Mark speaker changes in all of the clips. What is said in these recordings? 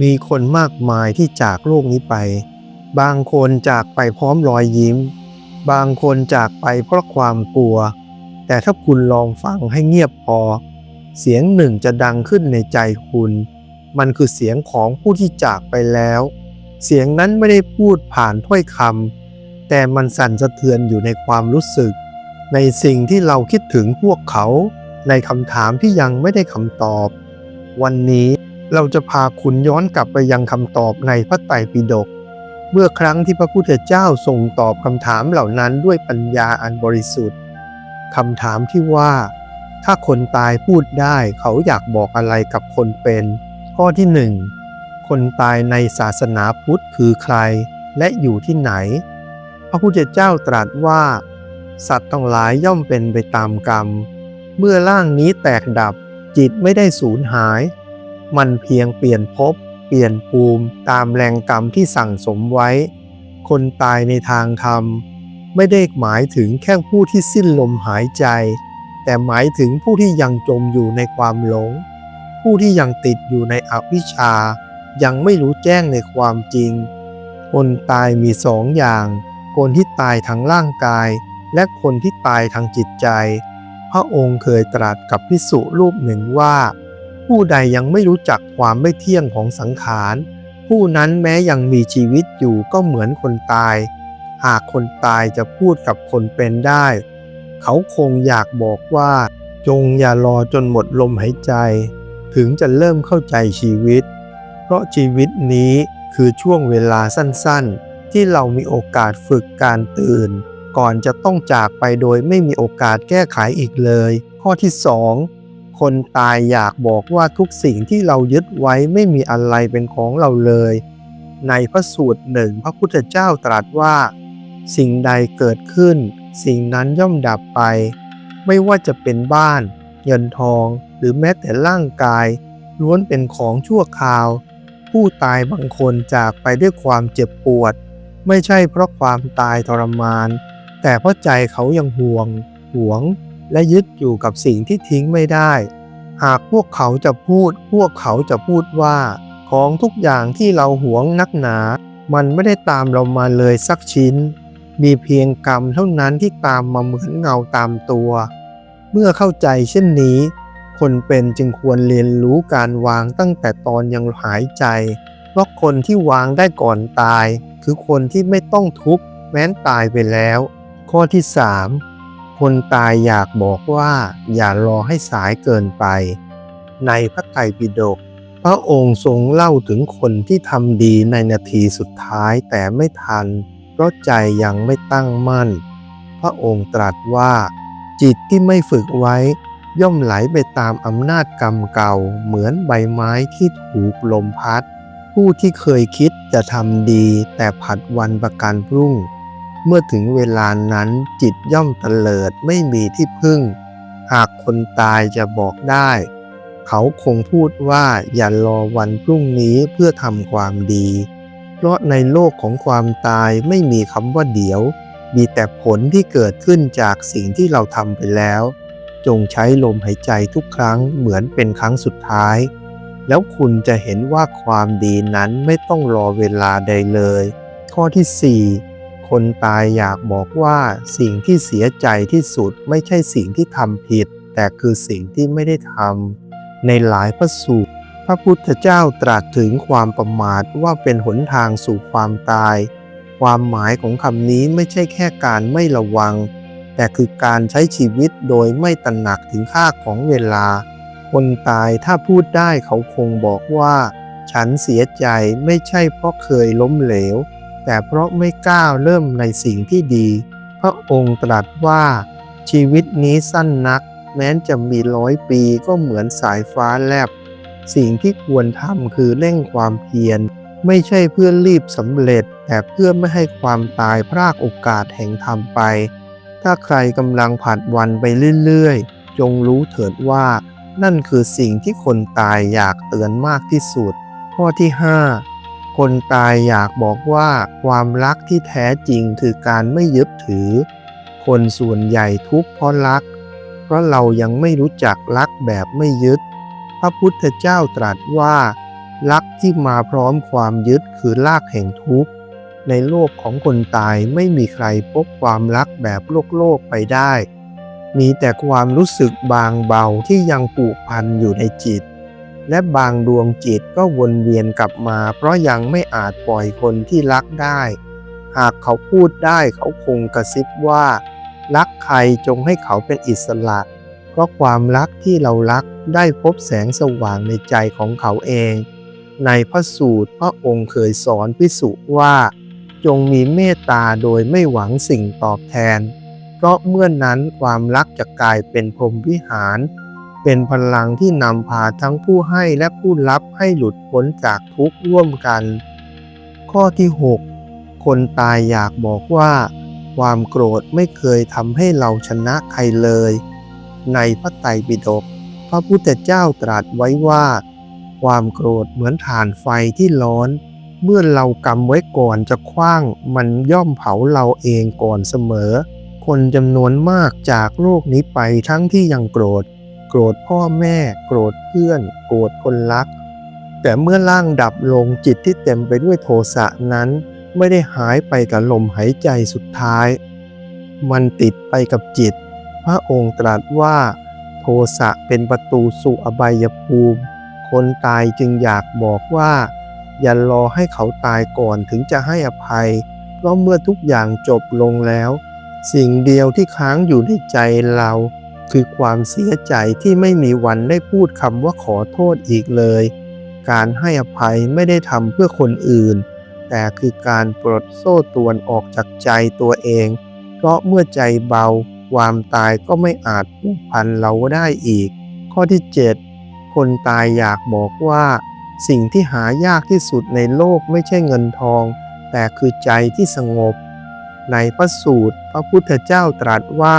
Speaker 1: มีคนมากมายที่จากโลกนี้ไป บางคนจากไปพร้อมรอยยิ้ม บางคนจากไปเพราะความกลัว แต่ถ้าคุณลองฟังให้เงียบพอ เสียงหนึ่งจะดังขึ้นในใจคุณ มันคือเสียงของผู้ที่จากไปแล้ว เสียงนั้นไม่ได้พูดผ่านถ้อยคำแต่มันสั่นสะเทือนอยู่ในความรู้สึก ในสิ่งที่เราคิดถึงพวกเขา ในคำถามที่ยังไม่ได้คำตอบ วันนี้ เราจะพาคุณย้อนกลับไปยังคำตอบในพระไตรปิฎกเมื่อครั้งที่พระพุทธเจ้าทรงตอบคำถามเหล่านั้นด้วยปัญญาอันบริสุทธิ์คำถามที่ว่า ถ้าคนตายพูดได้เขาอยากบอกอะไรกับคนเป็น ข้อที่หนึ่งคนตายในศาสนาพุทธคือใครและอยู่ที่ไหน พระพุทธเจ้าตรัสว่า สัตว์ทั้งหลายย่อมเป็นไปตามกรรม เมื่อร่างนี้แตกดับจิตไม่ได้สูญหาย มันเพียงเปลี่ยนภพเปลี่ยนภูมิตามแรงกรรมที่สั่งสมไว้ คนตายในทางธรรม ไม่ได้หมายถึงแค่ผู้ที่สิ้นลมหายใจ แต่หมายถึงผู้ที่ยังจมอยู่ในความหลง ผู้ที่ยังติดอยู่ในอวิชชา ยังไม่รู้แจ้งในความจริง คนตายมีสองอย่าง คนที่ตายทางร่างกาย และคนที่ตายทางจิตใจ พระองค์เคยตรัสกับพิสุรูปหนึ่งว่า ผู้ใดยังไม่รู้จักความไม่เที่ยงของสังขาร ผู้นั้นแม้ยังมีชีวิตอยู่ก็เหมือนคนตาย หากคนตายจะพูดกับคนเป็นได้ เขาคงอยากบอกว่า จงอย่ารอจนหมดลมหายใจ ถึงจะเริ่มเข้าใจชีวิต เพราะชีวิตนี้คือช่วงเวลาสั้นๆ ที่เรามีโอกาสฝึกการตื่น ก่อนจะต้องจากไปโดยไม่มีโอกาสแก้ไขอีกเลย ข้อที่ 2 คนตายอยากบอกว่าทุกสิ่งที่เรายึดไว้ไม่มีอะไรเป็นของเราเลย ในพระสูตรหนึ่งพระพุทธเจ้าตรัสว่า สิ่งใดเกิดขึ้น สิ่งนั้นย่อมดับไป ไม่ว่าจะเป็นบ้าน เงินทอง หรือแม้แต่ร่างกาย ล้วนเป็นของชั่วคราว ผู้ตายบางคนจากไปด้วยความเจ็บปวด ไม่ใช่เพราะความตายทรมาน แต่เพราะใจเขายังห่วง หวง และยึดอยู่กับสิ่งที่ทิ้งไม่ได้ หากพวกเขาจะพูด พวกเขาจะพูดว่า ของทุกอย่างที่เราหวงนักหนา มันไม่ได้ตามเรามาเลยสักชิ้น มีเพียงกรรมเท่านั้นที่ตามมาเหมือนเงาตามตัว เมื่อเข้าใจเช่นนี้ คนเป็นจึงควรเรียนรู้การวางตั้งแต่ตอนยังหายใจ เพราะคนที่วางได้ก่อนตาย คือคนที่ไม่ต้องทุกข์แม้นตายไปแล้ว ข้อที่ 3 คนตายอยากบอกว่าอย่ารอให้สายเกินไป ในพระไตรปิฎกพระองค์ทรงเล่าถึงคนที่ทำดีในนาทีสุดท้ายแต่ไม่ทัน เพราะใจยังไม่ตั้งมั่น พระองค์ตรัสว่า จิตที่ไม่ฝึกไว้ ย่อมไหลไปตามอำนาจกรรมเก่า เหมือนใบไม้ที่ถูกลมพัด ผู้ที่เคยคิดจะทำดีแต่ผัดวันประกันพรุ่ง เมื่อถึงเวลานั้นจิตย่อมเตลิดไม่มีที่พึ่ง หากคนตายจะบอกได้ เขาคงพูดว่าอย่ารอวันพรุ่งนี้เพื่อทำความดี เพราะในโลกของความตายไม่มีคำว่าเดี๋ยว มีแต่ผลที่เกิดขึ้นจากสิ่งที่เราทำไปแล้ว จงใช้ลมหายใจทุกครั้งเหมือนเป็นครั้งสุดท้าย แล้วคุณจะเห็นว่าความดีนั้นไม่ต้องรอเวลาใดเลย ข้อที่4 คนตายอยากบอกว่าสิ่งที่เสียใจที่สุดไม่ใช่สิ่งที่ทำผิด แต่คือสิ่งที่ไม่ได้ทำในหลายพระสูตร พระพุทธเจ้าตรัสถึงความประมาทว่าเป็นหนทางสู่ความตาย ความหมายของคำนี้ไม่ใช่แค่การไม่ระวัง แต่คือการใช้ชีวิตโดยไม่ตระหนักถึงค่าของเวลา คนตายถ้าพูดได้เขาคงบอกว่า ฉันเสียใจไม่ใช่เพราะเคยล้มเหลว แต่เพราะไม่กล้าเริ่มในสิ่งที่ดี พระองค์ตรัสว่า ชีวิตนี้สั้นนัก แม้จะมีร้อยปีก็เหมือนสายฟ้าแลบ สิ่งที่ควรทำคือเร่งความเพียร ไม่ใช่เพื่อรีบสำเร็จ แต่เพื่อไม่ให้ความตายพรากโอกาสแห่งธรรมไป ถ้าใครกำลังผัดวันไปเรื่อยๆ จงรู้เถิดว่า นั่นคือสิ่งที่คนตายอยากเตือนมากที่สุด ข้อที่ 5 คนตายอยากบอกว่าความรักที่แท้จริงคือการไม่ยึดถือ คนส่วนใหญ่ทุกข์เพราะรัก เพราะเรายังไม่รู้จักรักแบบไม่ยึด พระพุทธเจ้าตรัสว่า รักที่มาพร้อมความยึดคือรากแห่งทุกข์ ในโลกของคนตายไม่มีใครพบความรักแบบโลกโลกไปได้ มีแต่ความรู้สึกบางเบาที่ยังผูกพันอยู่ในจิต และบางดวงจิตก็วนเวียนกลับมา เพราะยังไม่อาจปล่อยคนที่รักได้ หากเขาพูดได้เขาคงกระซิบว่า รักใครจงให้เขาเป็นอิสระ เพราะความรักที่เรารักได้พบแสงสว่างในใจของเขาเอง ในพระสูตรพระองค์เคยสอนพิสุว่า จงมีเมตตาโดยไม่หวังสิ่งตอบแทน เพราะเมื่อนนั้นความรักจะกลายเป็นพรหมวิหาร เป็นพลังที่นำพาทั้งผู้ให้และผู้รับให้หลุดพ้นจากทุกข์ร่วมกัน ข้อที่ 6 คนตายอยากบอกว่า ความโกรธไม่เคยทำให้เราชนะใครเลย ในพระไตรปิฎกพระพุทธเจ้าตรัสไว้ว่า ความโกรธเหมือนถ่านไฟที่ร้อน เมื่อเรากำไว้ก่อนจะคว้างมันย่อมเผาเราเองก่อนเสมอ คนจำนวนมากจากโลกนี้ไปทั้งที่ยังโกรธ โกรธพ่อแม่ โกรธเพื่อน โกรธคนรัก แต่เมื่อร่างดับลงจิตที่เต็มไปด้วยโทสะนั้นไม่ได้หายไปกับลมหายใจสุดท้าย มันติดไปกับจิต พระองค์ตรัสว่า โทสะเป็นประตูสู่อบายภูมิ คนตายจึงอยากบอกว่า อย่ารอให้เขาตายก่อนถึงจะให้อภัย เพราะเมื่อทุกอย่างจบลงแล้ว สิ่งเดียวที่ค้างอยู่ในใจเรา คือความเสียใจที่ไม่มีวันได้พูดคำว่าขอโทษอีกเลย การให้อภัยไม่ได้ทำเพื่อคนอื่น แต่คือการปลดโซ่ตวนออกจากใจตัวเอง เพราะเมื่อใจเบา ความตายก็ไม่อาจผูกพันเราได้อีก ข้อที่ 7 คนตายอยากบอกว่า สิ่งที่หายากที่สุดในโลกไม่ใช่เงินทอง แต่คือใจที่สงบ ในพระสูตรพระพุทธเจ้าตรัสว่า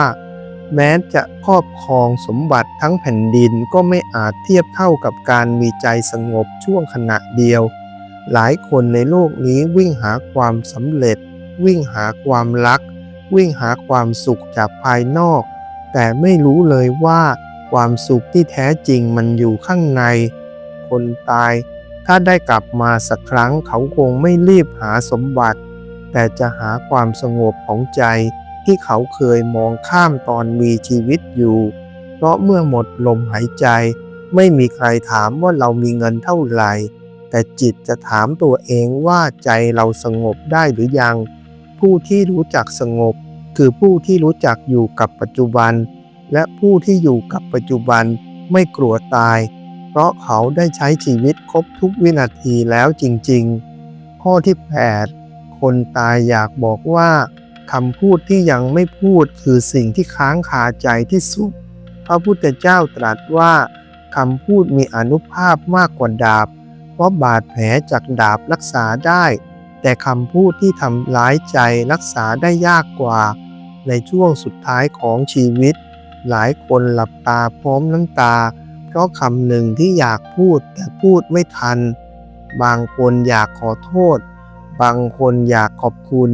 Speaker 1: แม้จะครอบครองสมบัติทั้งแผ่นดินก็ไม่อาจเทียบเท่ากับการมีใจสงบช่วงขณะเดียว หลายคนในโลกนี้วิ่งหาความสำเร็จ วิ่งหาความรัก วิ่งหาความสุขจากภายนอก แต่ไม่รู้เลยว่าความสุขที่แท้จริงมันอยู่ข้างใน คนตายถ้าได้กลับมาสักครั้งเขาคงไม่รีบหาสมบัติ แต่จะหาความสงบของใจ ที่เขาเคยมองข้ามตอนมีชีวิตอยู่ เพราะเมื่อหมดลมหายใจ ไม่มีใครถามว่าเรามีเงินเท่าไหร่ แต่จิตจะถามตัวเองว่าใจเราสงบได้หรือยัง ผู้ที่รู้จักสงบ คือผู้ที่รู้จักอยู่กับปัจจุบัน และผู้ที่อยู่กับปัจจุบันไม่กลัวตาย เพราะเขาได้ใช้ชีวิตครบทุกวินาทีแล้วจริงๆ ข้อที่ 8 คนตายอยากบอกว่า คำพูดที่ยังไม่พูดคือสิ่งที่ค้างคาใจที่สุด พระพุทธเจ้าตรัสว่าคำพูดมีอนุภาพมากกว่าดาบ เพราะบาดแผลจากดาบรักษาได้ แต่คำพูดที่ทำร้ายใจรักษาได้ยากกว่า ในช่วงสุดท้ายของชีวิต หลายคนหลับตาพร้อมน้ำตา เพราะคำหนึ่งที่อยากพูดแต่พูดไม่ทัน บางคนอยากขอโทษ บางคนอยากขอบคุณ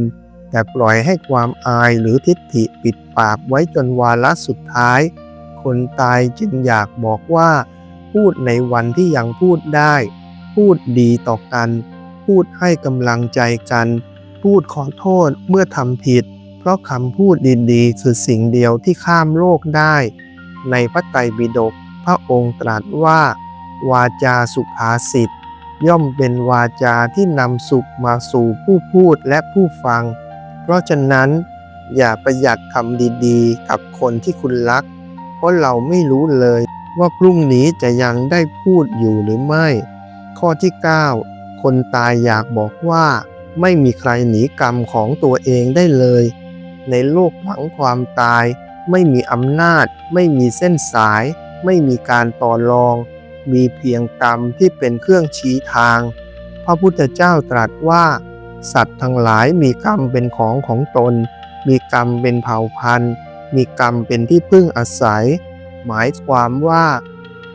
Speaker 1: แต่ปล่อยให้ความอายหรือทิฏฐิปิดปากไว้จนวาระสุดท้าย คนตายจึงอยากบอกว่า พูดในวันที่ยังพูดได้ พูดดีต่อกัน พูดให้กำลังใจกัน พูดขอโทษเมื่อทำผิด เพราะคำพูดดีๆคือสิ่งเดียวที่ข้ามโลกได้ ในพระไตรปิฎกพระองค์ตรัสว่า วาจาสุภาษิตย่อมเป็นวาจาที่นำสุขมาสู่ผู้พูดและผู้ฟัง เพราะฉะนั้นอย่าประหยัดคำดีๆ กับคนที่คุณรัก เพราะเราไม่รู้เลยว่าพรุ่งนี้จะยังได้พูดอยู่หรือไม่ ข้อที่ 9 คนตายอยากบอกว่า ไม่มีใครหนีกรรมของตัวเองได้เลย ในโลกหลังความตาย ไม่มีอำนาจ ไม่มีเส้นสาย ไม่มีการต่อรอง มีเพียงกรรมที่เป็นเครื่องชี้ทาง พระพุทธเจ้าตรัสว่า สัตว์ทั้งหลายมีกรรมเป็นของของตน มีกรรมเป็นเผ่าพันธุ์ มีกรรมเป็นที่พึ่งอาศัย หมายความว่า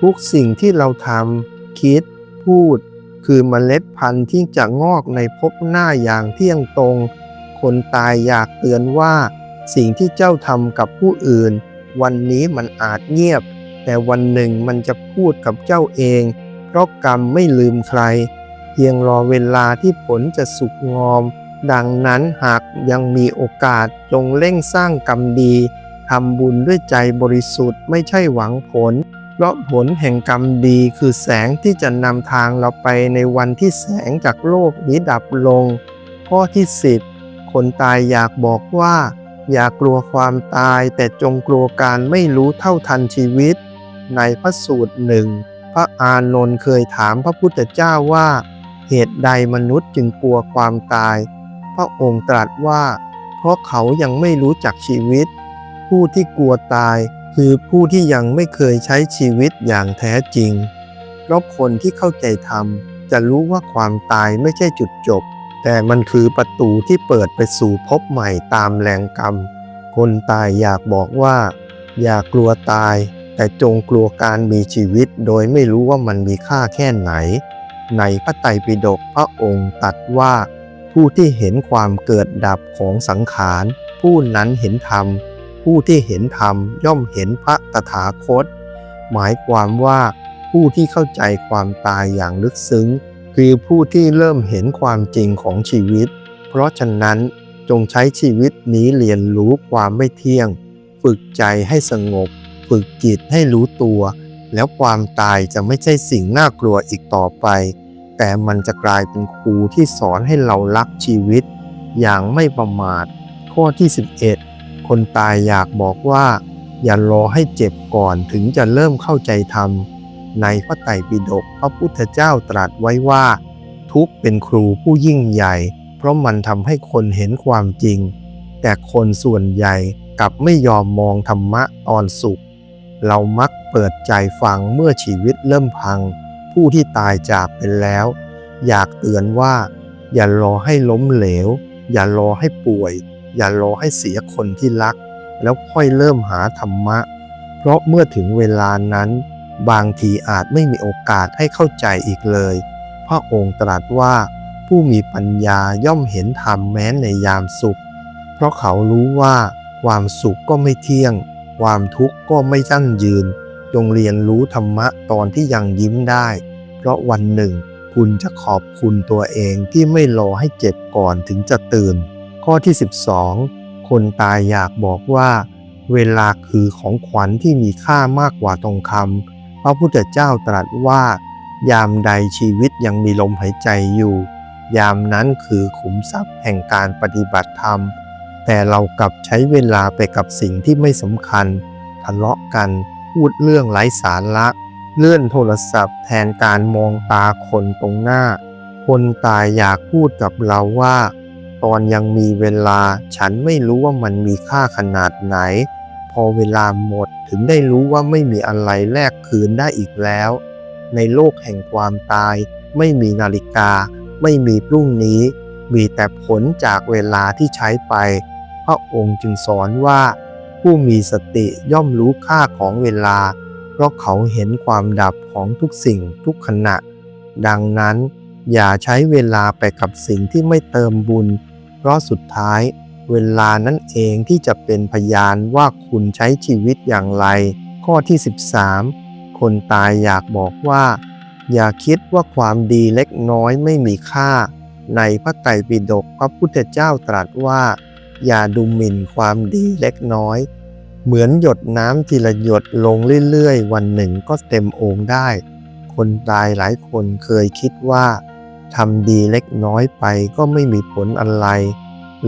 Speaker 1: ทุกสิ่งที่เราทำคิด พูด คือเมล็ดพันธุ์ที่จะงอกในภพหน้าอย่างเที่ยงตรง คนตายอยากเตือนว่า สิ่งที่เจ้าทำกับผู้อื่น วันนี้มันอาจเงียบ แต่วันหนึ่งมันจะพูดกับเจ้าเอง เพเพราะกรรมไม่ลืมใคร เพียงรอเวลาที่ผลจะสุกงอม ดังนั้นหากยังมีโอกาสจงเร่งสร้างกรรมดีทำบุญด้วยใจบริสุทธิ์ไม่ใช่หวังผล เพราะผลแห่งกรรมดีคือแสงที่จะนำทางเราไปในวันที่แสงจากโลกนี้ดับลง ข้อที่สิบคนตายอยากบอกว่า อย่ากลัวความตายแต่จงกลัวการไม่รู้เท่าทันชีวิต ในพระสูตรหนึ่งพระอานนท์เคยถามพระพุทธเจ้าว่า เหตุใดมนุษย์จึงกลัวความตาย พระองค์ตรัสว่า เพราะเขายังไม่รู้จักชีวิต ผู้ที่กลัวตายคือผู้ที่ยังไม่เคยใช้ชีวิตอย่างแท้จริงเพราะคนที่เข้าใจธรรมจะรู้ว่าความตายไม่ใช่จุดจบ แต่มันคือประตูที่เปิดไปสู่ภพใหม่ตามแรงกรรม คนตายอยากบอกว่า อย่ากลัวตาย แต่จงกลัวการมีชีวิตโดยไม่รู้ว่ามันมีค่าแค่ไหน ในพระไตรปิฎกพระองค์ตรัสว่า ผู้ที่เห็นความเกิดดับของสังขาร ผู้นั้นเห็นธรรม ผู้ที่เห็นธรรมย่อมเห็นพระตถาคต หมายความว่าผู้ที่เข้าใจความตายอย่างลึกซึ้ง คือผู้ที่เริ่มเห็นความจริงของชีวิต เพราะฉะนั้นจงใช้ชีวิตนี้เรียนรู้ความไม่เที่ยง ฝึกใจให้สงบ ฝึกจิตให้รู้ตัว แล้วความตายจะไม่ใช่สิ่งน่ากลัวอีกต่อไป แต่มันจะกลายเป็นครูที่สอนให้เรารักชีวิต อย่างไม่ประมาท ข้อที่ 11 คนตายอยากบอกว่า อย่ารอให้เจ็บก่อนถึงจะเริ่มเข้าใจธรรม ในพระไตรปิฎกพระพุทธเจ้าตรัสไว้ว่า ทุกเป็นครูผู้ยิ่งใหญ่ เพราะมันทำให้คนเห็นความจริง แต่คนส่วนใหญ่กลับไม่ยอมมองธรรมะตอนสุข เรามักเปิดใจฟังเมื่อชีวิตเริ่มพัง ผู้ที่ตายจากไปแล้ว อยากเตือนว่า อย่ารอให้ล้มเหลว อย่ารอให้ป่วย อย่ารอให้เสียคนที่รัก แล้วค่อยเริ่มหาธรรมะ เพราะเมื่อถึงเวลานั้น บางทีอาจไม่มีโอกาสให้เข้าใจอีกเลย พระองค์ตรัสว่าผู้มีปัญญาย่อมเห็นธรรมแม้ในยามสุข เพราะเขารู้ว่าความสุขก็ไม่เที่ยง ความทุกข์ก็ไม่ยั่งยืน จงเรียนรู้ธรรมะตอนที่ยังยิ้มได้ เพราะวันหนึ่ง คุณจะขอบคุณตัวเองที่ไม่รอให้เจ็บก่อนถึงจะตื่น ข้อที่ 12 คนตายอยากบอกว่า เวลาคือของขวัญที่มีค่ามากกว่าทองคำพระพุทธเจ้าตรัสว่า ยามใดชีวิตยังมีลมหายใจอยู่ ยามนั้นคือขุมทรัพย์แห่งการปฏิบัติธรรม แต่เรากลับใช้เวลาไปกับสิ่งที่ไม่สำคัญ ทะเลาะกัน พูดเรื่องไร้สาระ เลื่อนโทรศัพท์แทนการมองตาคนตรงหน้า คนตายอยากพูดกับเราว่า ตอนยังมีเวลาฉันไม่รู้ว่ามันมีค่าขนาดไหน พอเวลาหมดถึงได้รู้ว่าไม่มีอะไรแลกคืนได้อีกแล้ว ในโลกแห่งความตาย ไม่มีนาฬิกา ไม่มีพรุ่งนี้ มีแต่ผลจากเวลาที่ใช้ไป พระองค์จึงสอนว่า ผู้มีสติย่อมรู้ค่าของเวลา เพราะเขาเห็นความดับของทุกสิ่งทุกขณะ ดังนั้นอย่าใช้เวลาไปกับสิ่งที่ไม่เติมบุญ เพราะสุดท้ายเวลานั่นเองที่จะเป็นพยานว่าคุณใช้ชีวิตอย่างไร ข้อที่ 13 คนตายอยากบอกว่า อย่าคิดว่าความดีเล็กน้อยไม่มีค่า ในพระไตรปิฎกพระพุทธเจ้าตรัสว่า อย่าดูหมิ่นความดีเล็กน้อย เหมือนหยดน้ำทีละหยดลงเรื่อยๆ วันหนึ่งก็เต็มโอ่งได้ คนตายหลายคนเคยคิดว่าทำดีเล็กน้อยไปก็ไม่มีผลอะไร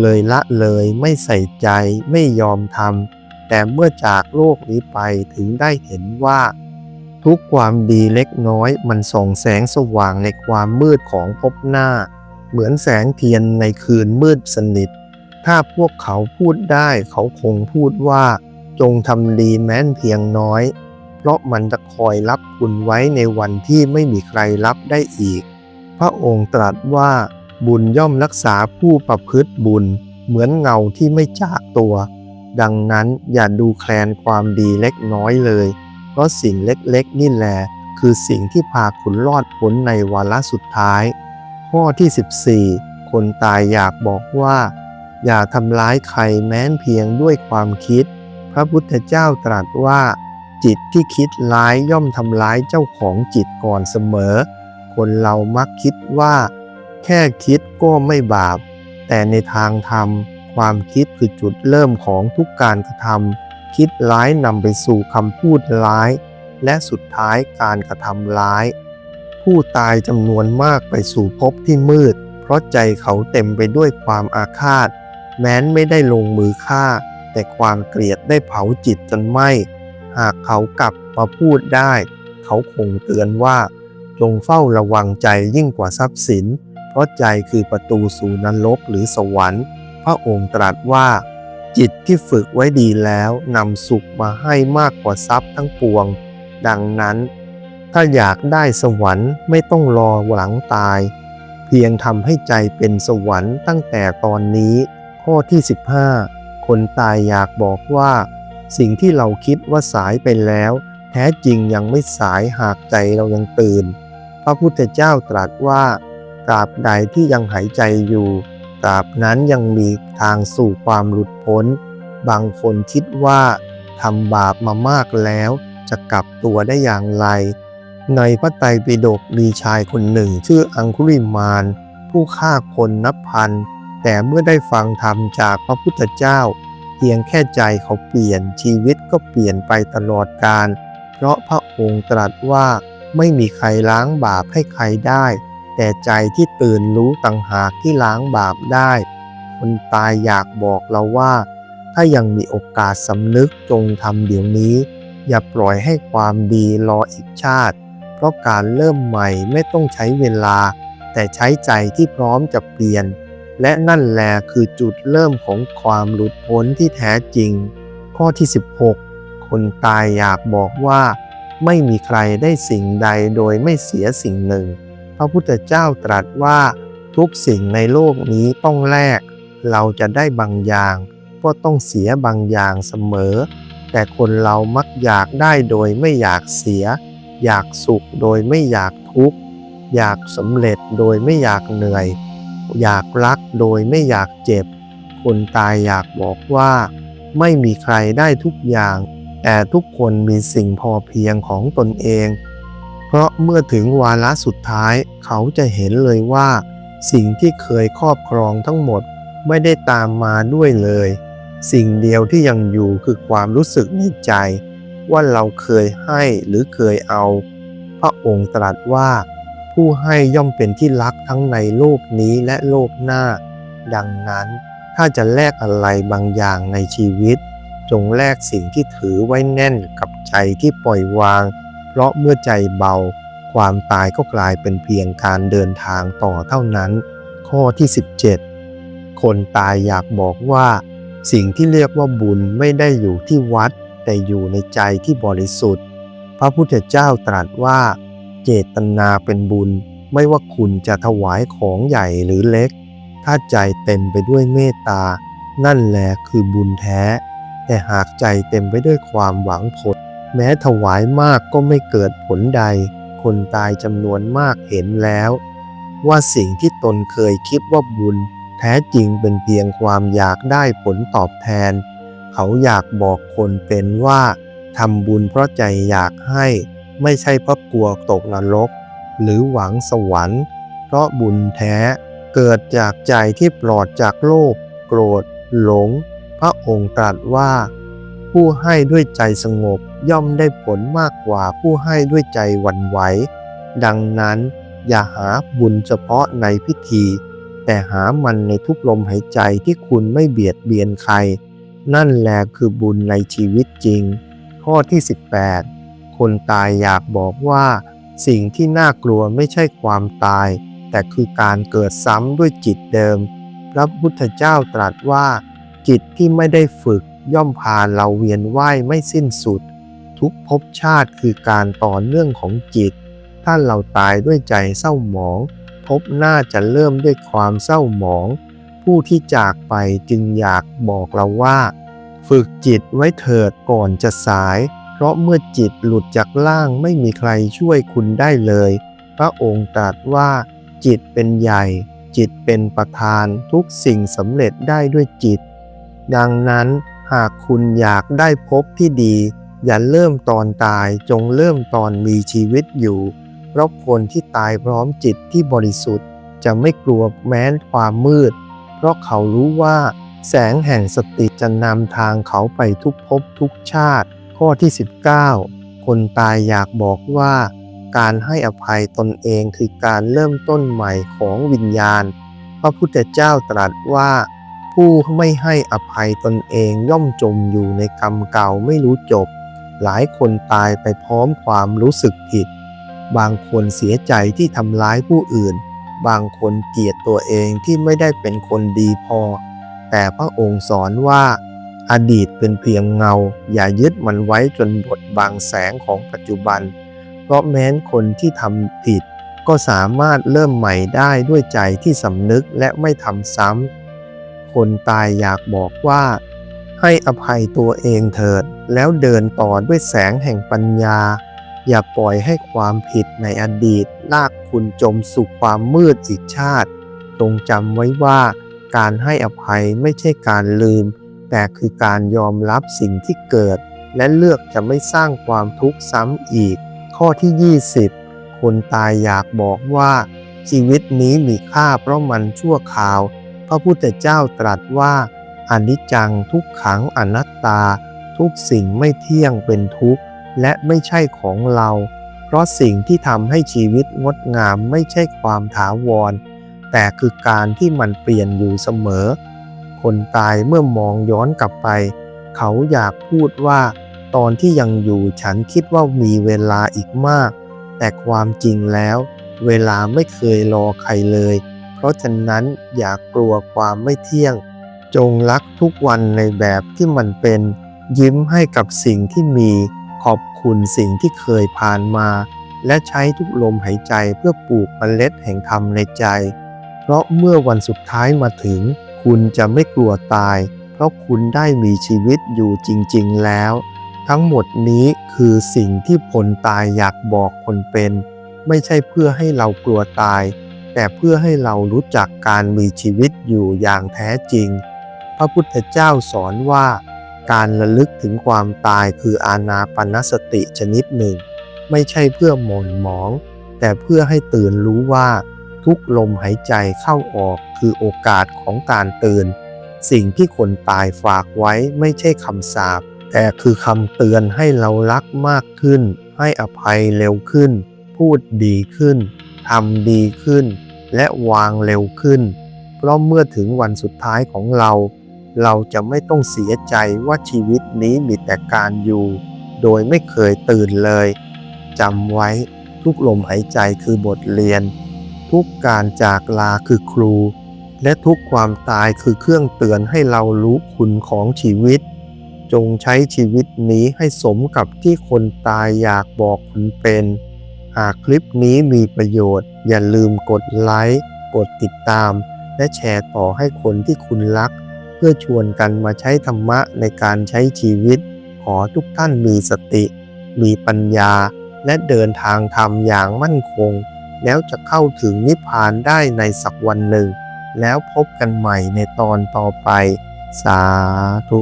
Speaker 1: เลยละเลยไม่ใส่ใจไม่ยอมทำแต่เมื่อจากโลกนี้ไปถึงได้เห็นว่า ทุกความดีเล็กน้อยมันส่องแสงสว่างในความมืดของภพหน้า เหมือนแสงเทียนในคืนมืดสนิท ถ้าพวกเขาพูดได้เขาคงพูดว่า จงทำดีแม้นเพียงน้อย เพราะมันจะคอยรับคุณไว้ในวันที่ไม่มีใครรับได้อีก พระองค์ตรัสว่าบุญย่อมรักษาผู้ประพฤติบุญ เหมือนเงาที่ไม่จากตัว ดังนั้นอย่าดูแคลนความดีเล็กน้อยเลย เพราะสิ่งเล็กๆ นี่แหละคือสิ่งที่พาคุณรอดพ้นในวาระสุดท้าย ข้อที่ 14 คนตายอยากบอกว่า อย่าทำร้ายใครแม้นเพียงด้วยความคิด พระพุทธเจ้าตรัสว่าจจิตที่คิดร้ายย่อมทำร้ายเจ้าของจิตก่อนเสมอ คนเรามักคิดว่า แค่คิดก็ไม่บาป แต่ในทางธรรม ความคิดคือจุดเริ่มของทุกการกระทำคิดร้ายนำไปสู่คำพูดร้าย และสุดท้ายการกระทำร้าย ผู้ตายจำนวนมากไปสู่ภพที่มืด เพราะใจเขาเต็มไปด้วยความอาฆาต แม้นไม่ได้ลงมือฆ่า แต่ความเกลียดได้เผาจิตจนไหม้หากเขากลับมาพูดได้ เขาคงเตือนว่า จงเฝ้าระวังใจยิ่งกว่าทรัพย์สิน เพราะใจคือประตูสู่นรกหรือสวรรค์ พระองค์ตรัสว่า จิตที่ฝึกไว้ดีแล้วนำสุขมาให้มากกว่าทรัพย์ทั้งปวง ดังนั้น ถ้าอยากได้สวรรค์ไม่ต้องรอหลังตาย เพียงทำให้ใจเป็นสวรรค์ตั้งแต่ตอนนี้ ข้อที่ 15 คนตายอยากบอกว่า สิ่งที่เราคิดว่าสายไปแล้ว แท้จริงยังไม่สายหากใจเรายังตื่น พระพุทธเจ้าตรัสว่าตราบใดที่ยังหายใจอยู่ตราบนั้นยังมีทางสู่ความหลุดพ้น บางคนคิดว่าทำบาปมามากแล้ว จะกลับตัวได้อย่างไร ในพระไตรปิฎกมีชายคนหนึ่งชื่ออังคุริมาน ผู้ฆ่าคนนับพัน แต่เมื่อได้ฟังธรรมจากพระพุทธเจ้า เพียงแค่ใจเขาเปลี่ยนชีวิตก็เปลี่ยนไปตลอดกาลเพราะพระองค์ตรัสว่าไม่มีใครล้างบาปให้ใครได้ แต่ใจที่ตื่นรู้ต่างหากที่ล้างบาปได้ คนตายอยากบอกเราว่า ถ้ายังมีโอกาสสำนึกจงทำเดี๋ยวนี้ อย่าปล่อยให้ความดีรออีกชาติ เพราะการเริ่มใหม่ไม่ต้องใช้เวลา แต่ใช้ใจที่พร้อมจะเปลี่ยน และนั่นแหละคือจุดเริ่มของความหลุดพ้นที่แท้จริง ข้อที่ 16 คนตายอยากบอกว่า ไม่มีใครได้สิ่งใดโดยไม่เสียสิ่งหนึ่ง พระพุทธเจ้าตรัสว่าทุกสิ่งในโลกนี้ต้องแลก เราจะได้บางอย่าง ก็ต้องเสียบางอย่างเสมอ แต่คนเรามักอยากได้โดยไม่อยากเสีย อยากสุขโดยไม่อยากทุกข์ อยากสำเร็จโดยไม่อยากเหนื่อย อยากรักโดยไม่อยากเจ็บ คนตายอยากบอกว่า ไม่มีใครได้ทุกอย่าง แต่ทุกคนมีสิ่งพอเพียงของตนเอง เพราะเมื่อถึงวาระสุดท้ายเขาจะเห็นเลยว่า สิ่งที่เคยครอบครองทั้งหมดไม่ได้ตามมาด้วยเลย สิ่งเดียวที่ยังอยู่คือความรู้สึกในใจ ว่าเราเคยให้หรือเคยเอา พระองค์ตรัสว่า ผู้ให้ย่อมเป็นที่รักทั้งในโลกนี้และโลกหน้า ดังนั้นถ้าจะแลกอะไรบางอย่างในชีวิต จงแลกสิ่งที่ถือไว้แน่นกับใจที่ปล่อยวาง เพราะเมื่อใจเบา ความตายก็กลายเป็นเพียงการเดินทางต่อเท่านั้น ข้อที่ 17 คนตายอยากบอกว่า สิ่งที่เรียกว่าบุญไม่ได้อยู่ที่วัด แต่อยู่ในใจที่บริสุทธิ์ พระพุทธเจ้าตรัสว่า เจตนาเป็นบุญ ไม่ว่าคุณจะถวายของใหญ่หรือเล็ก ถ้าใจเต็มไปด้วยเมตตา นั่นแหละคือบุญแท้ แต่หากใจเต็มไปด้วยความหวังผล แม้ถวายมากก็ไม่เกิดผลใด คนตายจำนวนมากเห็นแล้ว ว่าสิ่งที่ตนเคยคิดว่าบุญ แท้จริงเป็นเพียงความอยากได้ผลตอบแทน เขาอยากบอกคนเป็นว่าทำบุญเพราะใจอยากให้ ไม่ใช่เพราะกลัวตกนรก หรือหวังสวรรค์ เพราะบุญแท้เกิดจากใจที่ปลอดจากโลภโกรธ หลง พระองค์ตรัสว่า ผู้ให้ด้วยใจสงบย่อมได้ผลมากกว่าผู้ให้ด้วยใจหวั่นไหว ดังนั้นอย่าหาบุญเฉพาะในพิธี แต่หามันในทุกลมหายใจที่คุณไม่เบียดเบียนใคร นั่นแหละคือบุญในชีวิตจริง ข้อที่ 18 คนตายอยากบอกว่า สิ่งที่น่ากลัวไม่ใช่ความตาย แต่คือการเกิดซ้ำด้วยจิตเดิม พระพุทธเจ้าตรัสว่า จิตที่ไม่ได้ฝึกย่อมพาเราเวียนว่ายไม่สิ้นสุด ทุกภพชาติคือการต่อเนื่องของจิต ถ้าเราตายด้วยใจเศร้าหมองภพหน้าจะเริ่มด้วยความเศร้าหมอง ผู้ที่จากไปจึงอยากบอกเราว่า ฝึกจิตไว้เถิดก่อนจะสาย เพราะเมื่อจิตหลุดจากล่างไม่มีใครช่วยคุณได้เลย พระองค์ตรัสว่า จิตเป็นใหญ่ จิตเป็นประธานทุกสิ่งสำเร็จได้ด้วยจิต ดังนั้นหากคุณอยากได้พบที่ดี อย่าเริ่มตอนตายจงเริ่มตอนมีชีวิตอยู่ เพราะคนที่ตายพร้อมจิตที่บริสุทธิ์ จะไม่กลัวแม้นความมืด เพราะเขารู้ว่า แสงแห่งสติจะนำทางเขาไปทุกภพทุกชาติ ข้อที่ 19 คนตายอยากบอกว่าการให้อภัยตนเองคือการเริ่มต้นใหม่ของวิญญาณ พระพุทธเจ้าตรัสว่า ผู้ไม่ให้อภัยตนเองย่อมจมอยู่ในกรรมเก่าไม่รู้จบ หลายคนตายไปพร้อมความรู้สึกผิด บางคนเสียใจที่ทำร้ายผู้อื่น บางคนเกลียดตัวเองที่ไม่ได้เป็นคนดีพอ แต่พระองค์สอนว่า อดีตเป็นเพียงเงา อย่ายึดมันไว้จนบดบังแสงของปัจจุบัน เพราะแม้นคนที่ทำผิด ก็สามารถเริ่มใหม่ได้ด้วยใจที่สำนึกและไม่ทำซ้ำ คนตายอยากบอกว่า ให้อภัยตัวเองเถิด แล้วเดินต่อด้วยแสงแห่งปัญญา อย่าปล่อยให้ความผิดในอดีต ลากคุณจมสู่ความมืดอีกชาติ จงจำไว้ว่าการให้อภัยไม่ใช่การลืม แต่คือการยอมรับสิ่งที่เกิด และเลือกจะไม่สร้างความทุกข์ซ้ำอีก ข้อที่ 20 คนตายอยากบอกว่า ชีวิตนี้มีค่าเพราะมันชั่วคราว พระพุทธเจ้าตรัสว่าอนิจจังทุกขังอนัตตา ทุกสิ่งไม่เที่ยงเป็นทุกข์ และไม่ใช่ของเรา เพราะสิ่งที่ทำให้ชีวิตงดงามไม่ใช่ความถาวร แต่คือการที่มันเปลี่ยนอยู่เสมอ คนตายเมื่อมองย้อนกลับไป เขาอยากพูดว่า ตอนที่ยังอยู่ฉันคิดว่ามีเวลาอีกมาก แต่ความจริงแล้ว เวลาไม่เคยรอใครเลย เพราะฉะนั้นอย่ากกลัวความไม่เที่ยง จงรักทุกวันในแบบที่มันเป็น ยิ้มให้กับสิ่งที่มี ขอบคุณสิ่งที่เคยผ่านมา และใช้ทุกลมหายใจเพื่อปลูกเมล็ดแห่งธรรมในใจ เพราะเมื่อวันสุดท้ายมาถึง คุณจะไม่กลัวตาย เพราะคุณได้มีชีวิตอยู่จริงๆแล้ว ทั้งหมดนี้คือสิ่งที่ผลตายอยากบอกคนเป็น ไม่ใช่เพื่อให้เรากลัวตาย แต่เพื่อให้เรารู้จักการมีชีวิตอยู่อย่างแท้จริง พระพุทธเจ้าสอนว่าการระลึกถึงความตายคืออานาปนสติชนิดหนึ่ง ไม่ใช่เพื่อหม่นหมอง แต่เพื่อให้ตื่นรู้ว่า ทุกลมหายใจเข้าออกคือโอกาสของการตื่น สิ่งที่คนตายฝากไว้ไม่ใช่คำสาปแต่คือคำเตือนให้เรารักมากขึ้น ให้อภัยเร็วขึ้น พูดดีขึ้นทำดีขึ้น และวางเร็วขึ้น เพราะเมื่อถึงวันสุดท้ายของเรา เราจะไม่ต้องเสียใจว่าชีวิตนี้มีแต่การอยู่ โดยไม่เคยตื่นเลยจำไว้ทุกลมหายใจคือบทเรียน ทุกการจากลาคือครู และทุกความตายคือเครื่องเตือนให้เรารู้คุณของชีวิต จงใช้ชีวิตนี้ให้สมกับที่คนตายอยากบอกคุณเป็น หากคลิปนี้มีประโยชน์ อย่าลืมกดไลค์กดติดตาม และแชร์ต่อให้คนที่คุณรัก เพื่อชวนกันมาใช้ธรรมะในการใช้ชีวิต ขอทุกท่านมีสติ มีปัญญาและเดินทางธรรมอย่างมั่นคง แล้วจะเข้าถึงนิพพานได้ในสักวันหนึ่ง แล้วพบกันใหม่ในตอนต่อไป สาธุ